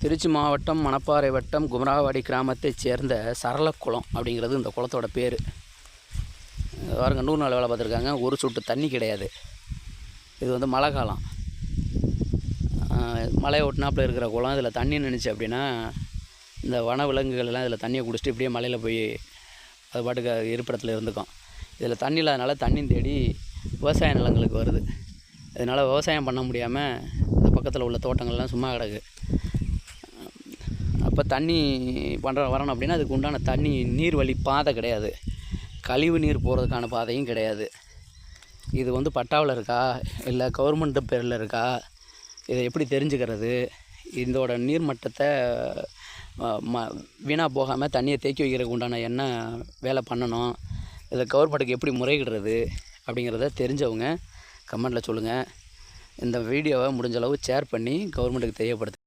திருச்சி மாவட்டம் மணப்பாறை வட்டம் குமராவாடி கிராமத்தைச் சேர்ந்த சரளக்குளம் அப்படிங்கிறது இந்த குளத்தோட பேர். பாருங்க நூறு நாள் வேலை பார்த்துருக்காங்க. ஒரு சொட்டு தண்ணி கிடையாது. இது வந்து மழை காலம். ஆஹ் மலையை ஒட்டினாப்பில் இருக்கிற குளம் இதில் தண்ணி நினச்சி அப்படின்னா இந்த வன எல்லாம் இதில் தண்ணியை குடிச்சிட்டு இப்படியே மலையில் போய் அது பாட்டுக்கு இருப்பிடத்தில் இருந்துக்கும். இதில் தண்ணி இல்லாதனால தண்ணி தேடி விவசாய நிலங்களுக்கு வருது. இதனால் விவசாயம் பண்ண முடியாமல் இந்த பக்கத்தில் உள்ள தோட்டங்கள்லாம் சும்மா கிடக்கு. அப்போ தண்ணி பண்ணுற வரணும் அப்படின்னா அதுக்கு உண்டான தண்ணி நீர் வழி பாதை கிடையாது. கழிவு நீர் போகிறதுக்கான பாதையும் கிடையாது. இது வந்து பட்டாவில் இருக்கா? இல்லை கவர்மெண்ட் பேரில் இருக்கா? இதை எப்படி தெரிஞ்சுக்கிறது? இதோட நீர்மட்டத்தை ம வீணாக போகாமல் தண்ணியை தேக்கி வைக்கிறதுக்கு உண்டான என்ன வேலை பண்ணணும்? இதை கவர்மெண்ட்டுக்கு எப்படி முறையிடுறது? அப்படிங்கிறத தெரிஞ்சவங்க கமெண்ட்டில் சொல்லுங்கள் இந்த வீடியோவை முடிஞ்சளவு ஷேர் பண்ணி கவர்மெண்ட்டுக்கு தெரியப்படுத்து